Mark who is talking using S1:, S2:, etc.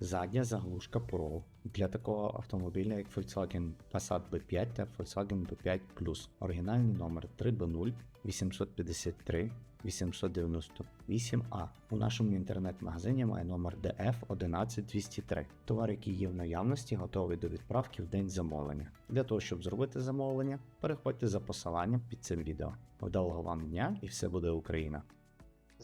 S1: Задня заглушка Pro для такого автомобіля, як Volkswagen Passat B5 та Volkswagen B5 Plus. Оригінальний номер 3B0 853 898A. У нашому інтернет-магазині має номер DF 11203. Товар, який є в наявності, готовий до відправки в день замовлення. Для того, щоб зробити замовлення, переходьте за посиланням під цим відео. Вдалого вам дня і все буде Україна!